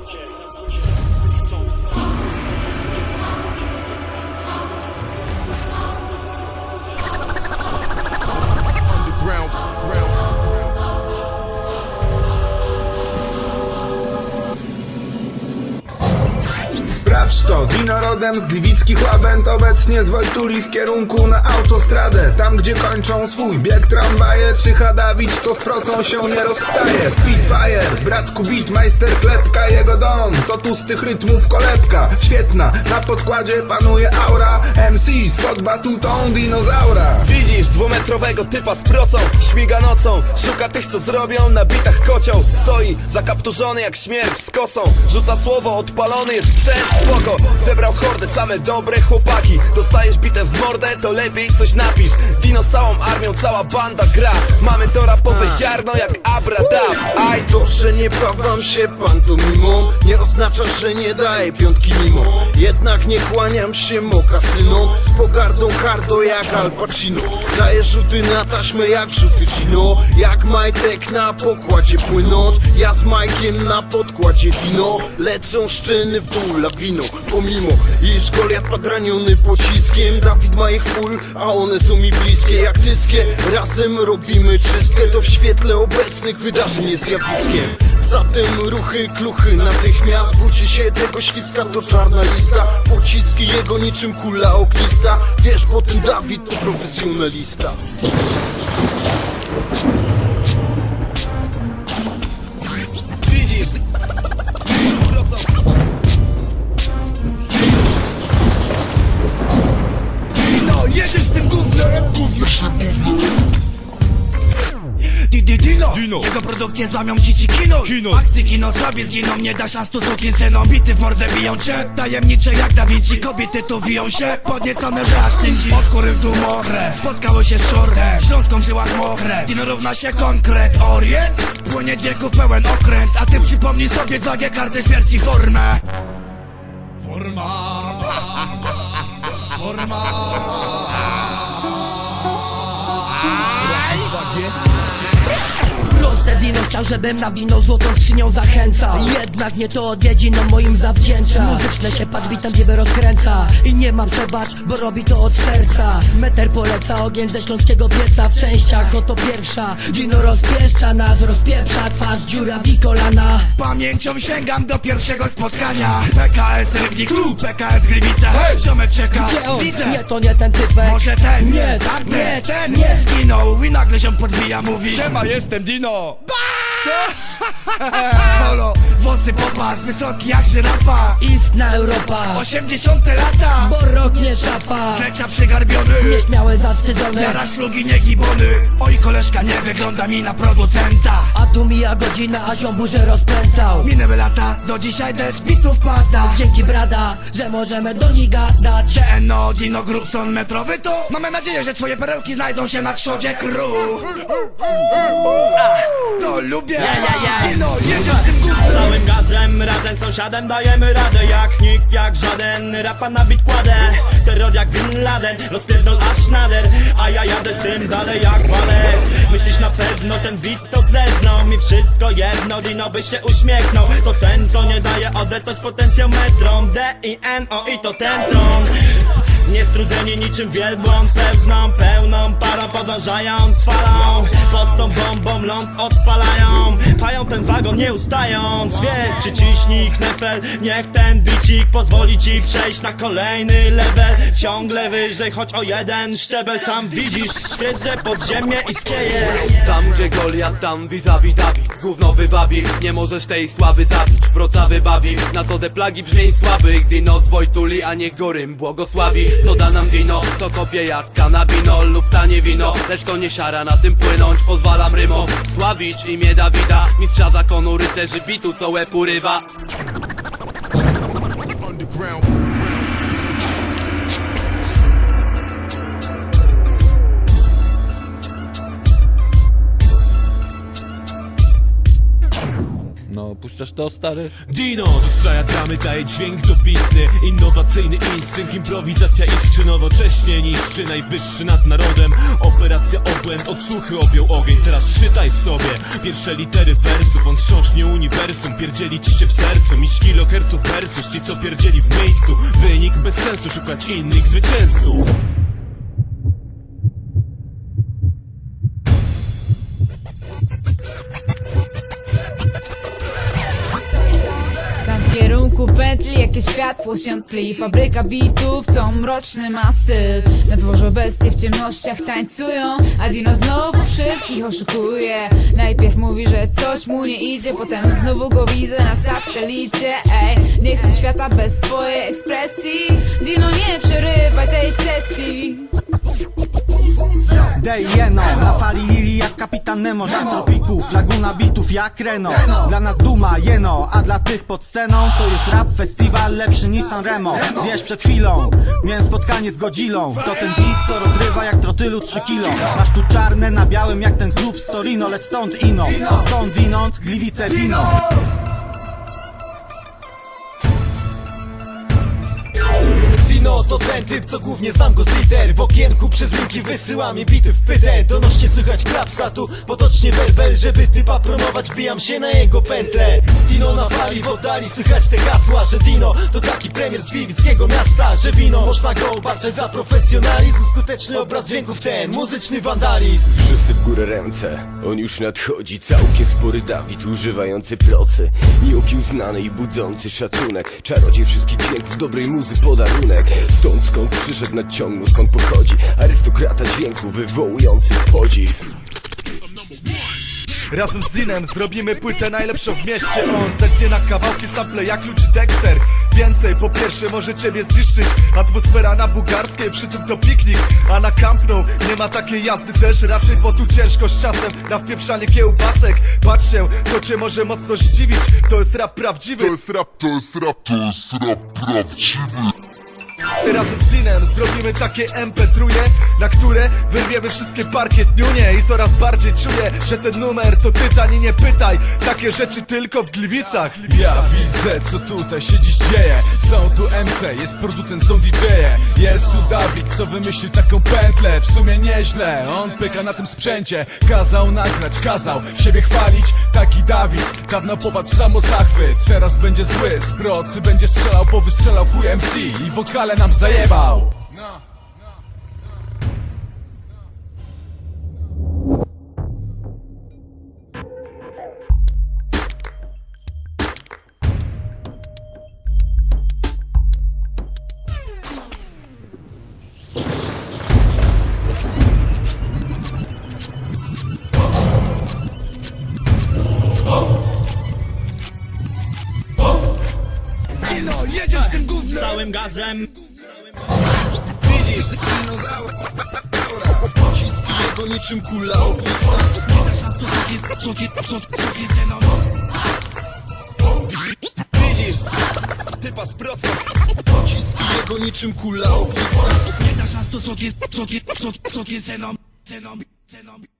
Underground, Sprawdź to, wino rodem z gliwickich łabęd Obecnie z Wojtuli w kierunku na autostradę. Tam gdzie kończą swój bieg tramwaje Czyha Dawid, co z procą się nie rozstaje. Spitfire, bratku Beatmeister klepka Jego dom, to tu z tych rytmów kolebka. Świetna, na podkładzie panuje aura. MC, spod batutą dinozaura. Widzisz dwumetrowego typa z procą? Śmiga nocą, szuka tych co zrobią Na bitach kocioł. Stoi zakapturzony jak śmierć z kosą. Rzuca słowo, odpalony jest sprzęt. Spoko, zebrał hordę, same dobre chłopaki. Dostajesz bitę w mordę, to lepiej coś napisz. Dino całą armią, cała banda gra. Mamy to rapowe ziarno jak Abradab Aj to, że nie bawam się pantomimą Nie oznacza, że nie daję piątki mimo. Jednak nie kłaniam się mokasynom Z pogardą hardo jak Al Pacino. Daję rzuty na taśmę jak rzuty Gino. Jak majtek na pokładzie płynąc. Ja z Majkiem na podkładzie wino. Lecą szczelny w dół lawiną Pomimo, iż Goliat padraniony pociskiem. Dawid ma ich full, a one są mi bliskie jak tyskie. Razem robimy czystkę To w świetle obecnych wydarzeń jest zjawiskiem. Zatem ruchy, kluchy natychmiast. Bójcie się tego świska to czarna lista. Pociski jego niczym kula ognista. Wiesz, bo ten Dawid to profesjonalista dino! Jego produkcje złamią ci ci kino! kino. Akcje kino słabi zginą, nie da szans tu sukin synom Bity w mordę biją cię, tajemnicze jak Da Vinci Kobiety tu wiją się, podniecone, że aż tędzi Od kury w dół mokre, spotkały się z czortem Śląską w żyłach mokre, dino równa się konkret. Orient, płynie dźwięków pełen okręt. A ty przypomnij sobie wagę karty śmierci formę. Forma. Proste dino chciał, żebym na wino złotą skrzynią zachęcał. Jednak nie to odwiedzinom moim zawdzięcza. Muzyczne się patrz, witam ciebie rozkręca. I nie mam przebacz, bo robi to od serca. Meter poleca ogień ze śląskiego pieca. W częściach oto pierwsza. Dino rozpieszcza nas, rozpieprza. Twarz dziura i kolana. Pamięcią sięgam do pierwszego spotkania. PKS Rybnik tu, PKS Gliwice. Ziomek czeka, widzę. Nie, to nie ten typek. Może ten, Nie, tak, nie, ten nie. Zginął i nagle się podbija, mówi Siema, jestem Dino. Polo, włosy popas, wysoki jak żyrafa. Istna Europa. 80 lata. Bo rok nie szafa. Zlecia przygarbiony. Nieśmiałe, zawstydzone Jara szlugi, nie gibony Oj, koleżka nie wygląda mi na producenta. A tu mija godzina, a ziom burzę rozpętał. Minęły lata, do dzisiaj deszcz bitów pada Dzięki brada, że możemy do nich gadać. TNO, Dino Grubson metrowy to? Mamy nadzieję, że twoje perełki znajdą się na krzodzie kru. To lubię. Dino, jedziesz tym gównem Razem sąsiadem dajemy radę. Jak nikt, jak żaden, rapa na bit kładę. Terror jak Bin Laden, rozpierdol aż nader. A ja jadę z tym dalej jak walec. Myślisz na pewno ten beat to zeżnął Mi wszystko jedno, Dino by się uśmiechnął. To ten co nie daje odetnąć potencjał metrom D-I-N-O i to ten ton Niestrudzeni niczym wielbłąd pełzną Pełną parą podążając falą. Pod tą bombą ląd odpalają Ten wagon nie ustając Więc przyciśnij knefel Niech ten bicik pozwoli ci przejść na kolejny level. Ciągle wyżej, choć o jeden szczebel Sam widzisz, świecę pod ziemię istnieje Tam gdzie Goliat, tam vis-a-vis Dawid. Gówno wywabi, nie możesz tej sławy zabić. Proca wybawi, na co te plagi brzmień słabych Dino z Wojtuli, a niech gorym błogosławi. Co da nam dino, to kopie jak kanabinol lub tanie wino Lecz to nie siara na tym płynąć, pozwalam rymom Sławić imię Dawida, mistrza zakonu rycerzy bitu, co łeb urywa. Underground, No, puszczasz to, stary? Dino dostraja dramy, daje dźwięk dobitny. Innowacyjny instynkt, improwizacja iskrzy Nowocześnie niszczy, najwyższy nad narodem. Operacja obłęd, odsłuchy objął ogień. Teraz czytaj sobie pierwsze litery wersów. On wstrząśnie uniwersum, pierdzieli ci się w sercu. Miś kiloherców versus, ci co pierdzieli w miejscu. Wynik bez sensu, szukać innych zwycięzców pętli jakieś światło się tli Fabryka bitów, co mroczny ma styl. Na dworze bestie w ciemnościach tańcują A Dino znowu wszystkich oszukuje. Najpierw mówi, że coś mu nie idzie Potem znowu go widzę na satelicie. Ej, nie chcę świata bez twojej ekspresji. Dino nie przerywaj tej sesji Dej jeno, na fali lili jak kapitan Nemo Żar tropików, laguna bitów jak Reno. Dla nas duma jeno, a dla tych pod sceną To jest rap festiwal lepszy niż San Remo. Wiesz przed chwilą, miałem spotkanie z Godzillą. To ten beat co rozrywa jak trotylu 3 kilo. Masz tu czarne na białym jak ten klub z Torino Lecz stąd ino, a skąd inąd gliwice wino ten typ, co głównie znam go z liter. W okienku przez linki wysyła mi bity w pytę. Donośnie słychać klapsa tu, potocznie werbel Żeby typa promować, bijam się na jego pętle Dino na fali, w oddali słychać te hasła Że Dino to taki premier z gliwickiego miasta Że wino można go obarczać za profesjonalizm. Skuteczny obraz dźwięków ten, muzyczny wandalizm. Wszyscy w górę ręce, on już nadchodzi Całkiem spory Dawid, używający procy. Nieokił znany i budzący szacunek. Czarodziej wszystkich dźwięków, dobrej muzy podarunek. Stąd skąd przyszedł nadciągnął, skąd pochodzi? Arystokrata dźwięku, wywołujący podziw. Razem z Dinem zrobimy płytę najlepszą w mieście. On zetnie na kawałki sample jak ludzi Dexter. Więcej, po pierwsze może ciebie zniszczyć. Atmosfera na bugarskiej, przy tym to piknik A na Camp Nou nie ma takiej jazdy też. Raczej bo tu ciężko z czasem na wpieprzanie kiełbasek. Patrz się, to cię może mocno zdziwić. To jest rap prawdziwy. To jest rap, to jest rap, to jest rap prawdziwy. Razem z Dinem zrobimy takie MP3 Na które wyrwiemy wszystkie parkietniunie I coraz bardziej czuję, że ten numer to tytan i nie pytaj. Takie rzeczy tylko w Gliwicach. Ja widzę co tutaj się dziś dzieje. Są tu MC, jest producent, są DJ-e Jest tu Dawid, co wymyślił taką pętlę. W sumie nieźle, on pyka na tym sprzęcie. Kazał nagrać, kazał siebie chwalić. Taki Dawid, dawno popadł w samozachwyt. Teraz będzie zły, z procy będzie strzelał Powystrzelał chuj MC i wokale nam zajebał. Dino, jedziesz tym gównem. Całym gazem Dinozaur, aura Pociski jego niczym kula ognista Nie da szans soki, soki, soki, soki zenon Widzisz, Typa z procą pociski jego niczym kula ognista Nie da szans to soki, soki, soki, soki zenon Zenon, zenon